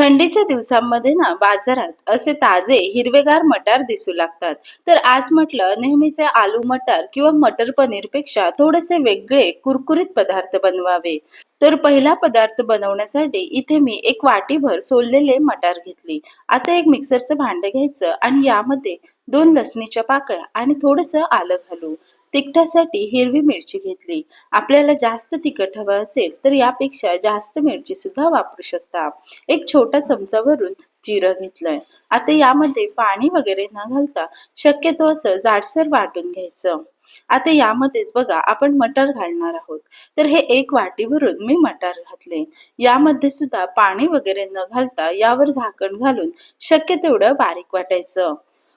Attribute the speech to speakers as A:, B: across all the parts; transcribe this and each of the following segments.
A: थंडीच्या दिवसांमध्ये ना बाजारात असे ताजे हिरवेगार मटार दिसू लागतात. तर आज म्हटलं नेहमीचे आलू मटार किंवा मटर पनीरपेक्षा थोडेसे वेगळे कुरकुरीत पदार्थ बनवावे. तर पहिला पदार्थ बनवण्यासाठी इथे मी एक वाटीभर सोललेले मटार घेतली. आता एक मिक्सरचं भांडं घ्यायचं आणि यामध्ये दोन लसणीच्या पाकळ्या आणि थोडंसं आलं घालू. तिखटासाठी हिरवी मिरची घेतली. आपल्याला जास्त तिखट हवं असेल तर यापेक्षा जास्त मिरची सुद्धा वापरू शकता. एक छोटा चमचावरून जिरं घेतलंय. आता यामध्ये पाणी वगैरे न घालता शक्यतो असं जाडसर वाटून घ्यायचं. आता यामध्येच बघा आपण मटार घालणार आहोत. तर हे एक वाटीवरून मी मटार घातले. यामध्ये सुद्धा पाणी वगैरे न घालता यावर झाकण घालून शक्य तेवढं बारीक वाटायचं.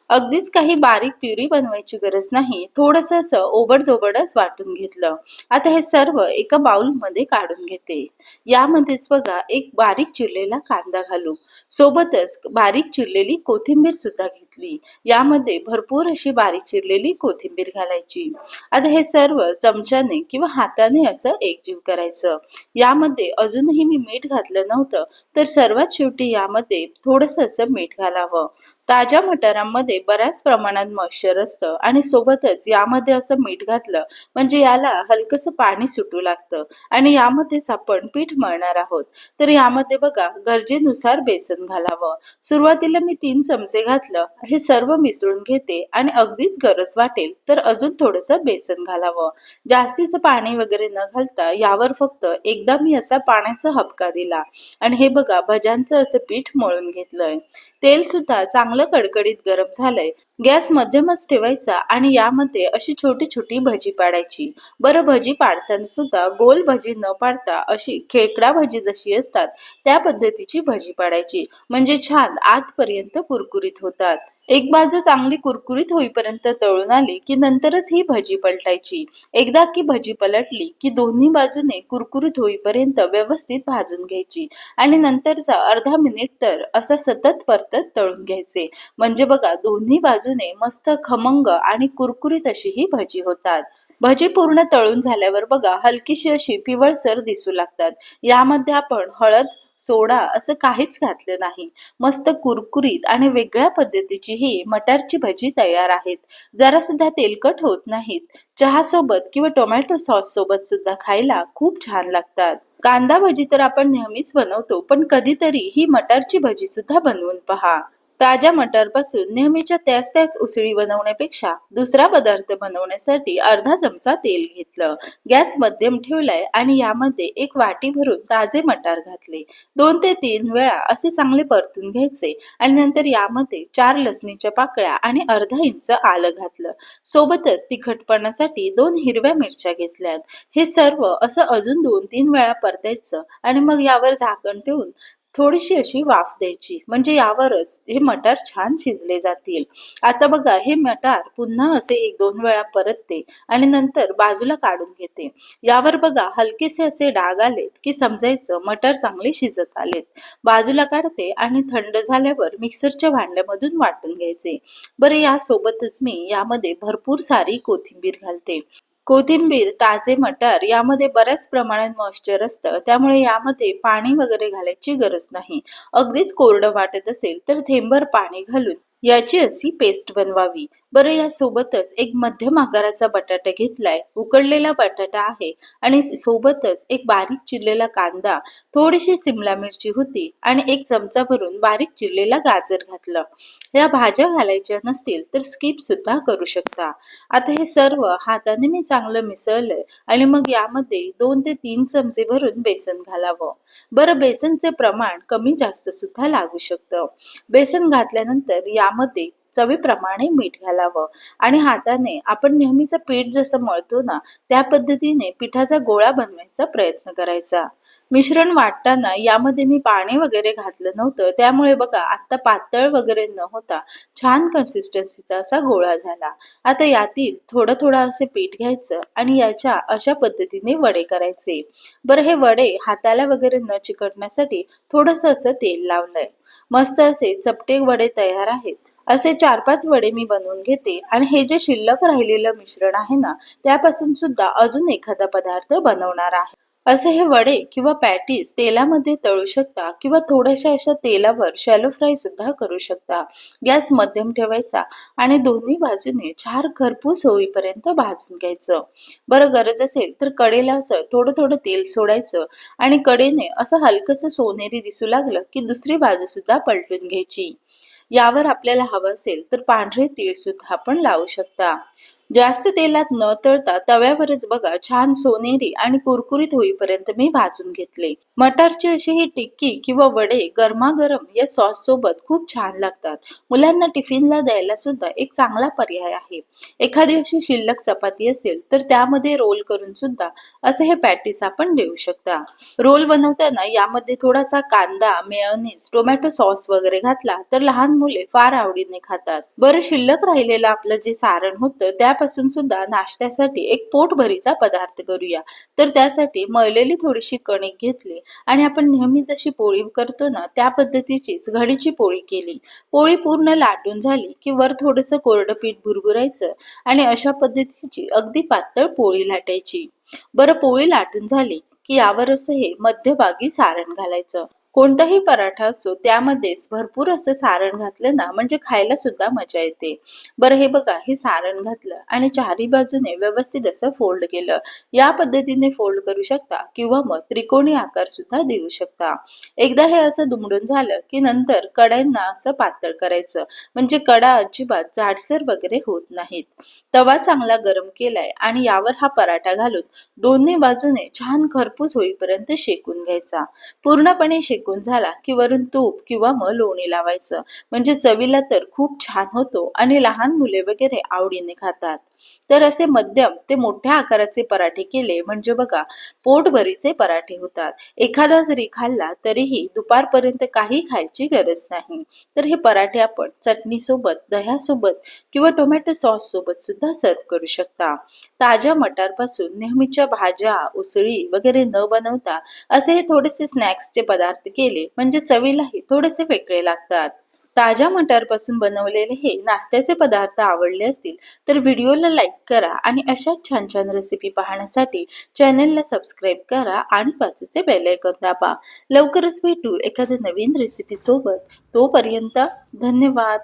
A: अगदीच काही बारीक प्युरी बनवायची गरज नाही. थोडस असं ओबडधोबडच वाटून घेतलं. आता हे सर्व एका बाउलमध्ये काढून घेते. यामध्येच बघा एक बारीक चिरलेला कांदा घालू. सोबतच बारीक चिरलेली कोथिंबीर सुद्धा घेतली. यामध्ये भरपूर अशी बारीक चिरलेली कोथिंबीर घालायची. आता हे सर्व चमच्याने किंवा हाताने असं एकजीव करायचं. यामध्ये अजूनही मी मीठ घातलं नव्हतं तर सर्वात शेवटी यामध्ये थोडस असं मीठ घालावं. ताज्या मटारांमध्ये बऱ्याच प्रमाणात मॉइश्चर असतं आणि सोबतच यामध्ये असं मीठ घातलं म्हणजे याला हलकस पाणी सुटू लागतं. आणि यामध्येच आपण पीठ मळणार आहोत. तर यामध्ये बघा गरजेनुसार बेसन घालावं. सुरुवातीला मी तीन चमचे घातलं हे सर्व मिसळून घेते आणि अगदीच गरज वाटेल तर अजून थोडस बेसन घालावं. जास्तीचं पाणी वगैरे न घालता यावर फक्त एकदा मी असा पाण्याचा हपका दिला. आणि हे बघा भज्यांचं असं पीठ मळून घेतलंय. तेल सुद्धा चांगलं कडकडीत गरम झालंय. गॅस मध्यमच ठेवायचा आणि यामध्ये अशी छोटी छोटी भजी पाडायची. बरं भजी पाडताना सुद्धा गोल भजी न पाडता अशी खेकडा भजी जशी असतात त्या पद्धतीची भजी पाडायची. म्हणजे छान आतपर्यंत कुरकुरीत होतात. एक बाजू चांगली कुरकुरीत होईपर्यंत तळून आली की नंतरच ही भजी पलटायची. एकदा की भजी पलटली की दोन्ही बाजूने कुरकुरीत होईपर्यंत व्यवस्थित भाजून घ्यायची. आणि नंतरचा अर्धा मिनिट तर असा सतत परतत तळून घ्यायचे. म्हणजे बघा दोन्ही बाजू बाजूने मस्त खमंग आणि कुरकुरीत अशी ही भजी होतात. भजी पूर्ण तळून झाल्यावर बघा हलकीशी अशी पिवळसर दिसू लागतात. यामध्ये आपण हळद सोडा असं काहीच घातलं नाही. मस्त कुरकुरीत आणि वेगळ्या पद्धतीची ही मटारची भजी तयार आहेत. जरा सुद्धा तेलकट होत नाहीत. चहा सोबत किंवा टोमॅटो सॉस सोबत सुद्धा खायला खूप छान लागतात. कांदा भजी तर आपण नेहमीच बनवतो पण कधीतरी ही मटारची भजी सुद्धा बनवून पहा. ताज्या मटरपासून नेहमीच्या त्याच त्याच उसळी बनवण्यापेक्षा दुसरा पदार्थ बनवण्यासाठी अर्धा चमचा तेल घेतलं. गॅस मध्यम ठेवलाय आणि यामध्ये एक वाटी भरून ताजे मटार घातले. दोन ते तीन वेळा असे चांगले परतून घ्यायचे आणि नंतर यामध्ये चार लसणीच्या पाकळ्या आणि अर्धा इंच आलं घातलं. सोबतच तिखटपणासाठी दोन हिरव्या मिरच्या घेतल्यात. हे सर्व असं अजून दोन तीन वेळा परतायचं आणि मग यावर झाकण ठेवून थोडीशी अशी वाफ द्यायची. म्हणजे यावरच हे मटार छान शिजले जातील. आता बघा हे मटार पुन्हा असे एक दोन वेळा परतते आणि नंतर बाजूला काढून घेते. यावर बघा हलकेसे असे डाग आलेत की समजायचं मटार चांगले शिजत आलेत. बाजूला काढते आणि थंड झाल्यावर मिक्सरच्या भांड्यामधून वाटून घ्यायचे. बरं यासोबतच मी यामध्ये भरपूर सारी कोथिंबीर घालते. कोथिंबीर ताजे मटार यामध्ये बऱ्याच प्रमाणात मॉइश्चर असतं. त्यामुळे यामध्ये पाणी वगैरे घालायची गरज नाही. अगदीच कोरडं वाटत असेल तर थेंबर पाणी घालून याची अशी पेस्ट बनवावी. बरं या सोबतच एक मध्यम आकाराचा बटाटा घेतलाय. उकडलेला बटाटा आहे आणि सोबतच एक बारीक चिरलेला कांदा थोडीशी सिमला मिरची होती आणि एक चमचा भरून बारीक चिरलेला गाजर घातलं. या भाज्या घालायच्या नसतील तर स्किप सुद्धा करू शकता. आता हे सर्व हाताने मी चांगलं मिसळलंय आणि मग यामध्ये दोन ते तीन चमचे भरून बेसन घालावं. बरं बेसनचे प्रमाण कमी जास्त सुद्धा लागू शकतं. बेसन घातल्यानंतर यामध्ये चवीप्रमाणे मीठ घालावं आणि हाताने आपण नेहमीचं पीठ जसं मळतो ना त्या पद्धतीने पिठाचा गोळा बनवायचा प्रयत्न करायचा. मिश्रण वाटताना यामध्ये मी पाणी वगैरे घातलं नव्हतं. त्यामुळे बघा आता पातळ वगैरे न होता छान कन्सिस्टन्सीचा असा गोळा झाला. आता यातील थोडं थोडं असे पीठ घ्यायचं आणि याच्या अशा पद्धतीने वडे करायचे. बरं हे वडे हाताला वगैरे न चिकटण्यासाठी थोडंसं असं तेल लावलंय. मस्त असे चपटे वडे तयार आहेत. असे चार पाच वडे मी बनवून घेते आणि हे जे शिल्लक राहिलेलं मिश्रण आहे ना त्यापासून सुद्धा अजून एखादा पदार्थ बनवणार आहे. असे हे वडे किंवा पॅटीस तेलामध्ये तळू शकता किंवा थोड्याशा अशा तेलावर शॅलो फ्राय सुद्धा करू शकता. गॅस मध्यम ठेवायचा आणि दोन्ही बाजूने चार खरपूस होईपर्यंत भाजून घ्यायचं. बरं गरज असेल तर कडेला असं थोडं थोडं तेल सोडायचं आणि कडेने असं हलकस सोनेरी दिसू लागलं की दुसरी बाजू सुद्धा पलटून घ्यायची. यावर आपल्याला हवं असेल तर पांढरे तीळ सुद्धा आपण लावू शकता. जास्त तेलात न तळता तव्यावरच बघा छान सोनेरी आणि कुरकुरीत होईपर्यंत मी भाजून घेतले. मटारची अशी ही टिक्की किंवा वडे गरमागरम या सॉस सोबत खूप छान लागतात. मुलांना टिफिनला द्यायला सुद्धा एक चांगला पर्याय आहे. एखादी अशी शिल्लक चपाती असेल तर त्यामध्ये रोल करून सुद्धा असे हे पॅटीस आपण देऊ शकता. रोल बनवताना यामध्ये थोडासा कांदा मेयोनीज टोमॅटो सॉस वगैरे घातला तर लहान मुले फार आवडीने खातात. बरं शिल्लक राहिलेलं आपलं जे सारण होतं त्या त्यापासून सुद्धा नाश्त्यासाठी एक पोटभरीचा पदार्थ करूया. तर त्यासाठी मळलेली थोडीशी कणिक घेतली आणि आपण नेहमी जशी पोळी करतो ना त्या पद्धतीचीच घडीची पोळी केली. पोळी पूर्ण लाटून झाली की वर थोडंसं कोरडं पीठ भुरभुरायचं आणि अशा पद्धतीची अगदी पातळ पोळी लाटायची. बरं पोळी लाटून झाली की यावर असं हे मध्यभागी सारण घालायचं. कोणताही पराठा असो त्यामध्येच भरपूर असं सारण घातलं ना म्हणजे खायला सुद्धा मजा येते. बरं हे बघा हे सारण घातलं आणि चारी बाजूने व्यवस्थित असं फोल्ड केलं. या पद्धतीने फोल्ड करू शकता किंवा मग त्रिकोणी आकार सुद्धा देऊ शकता. एकदा हे असं दुमडून झालं की नंतर कड्यांना असं पातळ करायचं. म्हणजे कडा अजिबात जाडसर वगैरे होत नाहीत. तवा चांगला गरम केलाय आणि यावर हा पराठा घालून दोन्ही बाजूने छान खरपूस होईपर्यंत शेकून घ्यायचा. पूर्णपणे शेक चिकून झाला की वरून तूप किंवा मग लोणी लावायचं. म्हणजे चवीला तर खूप छान होतो आणि लहान मुले वगैरे आवडीने खातात. तर असे मध्यम ते मोठ्या आकाराचे पराठे केले म्हणजे बघा पोटभरीचे पराठे होतात. एखादा जरी खाल्ला तरीही दुपारपर्यंत काही खायची गरज नाही. तर हे पराठे आपण चटणी सोबत दह्यासोबत किंवा टोमॅटो सॉस सोबत सुद्धा सर्व करू शकता. ताज्या मटारपासून नेहमीच्या भाज्या उसळी वगैरे न बनवता असे हे थोडेसे स्नॅक्सचे पदार्थ केले म्हणजे चवीलाही थोडेसे वेगळे लागतात. ताज्या मटारपासून बनवलेले हे नाश्त्याचे पदार्थ आवडले असतील तर व्हिडिओला लाईक करा आणि अशाच छान छान रेसिपी पाहण्यासाठी चॅनलला सबस्क्राईब करा आणि बाजूचे बेलायकन दाबा. लवकरच भेटू एखाद्या नवीन रेसिपीसोबत तोपर्यंत धन्यवाद.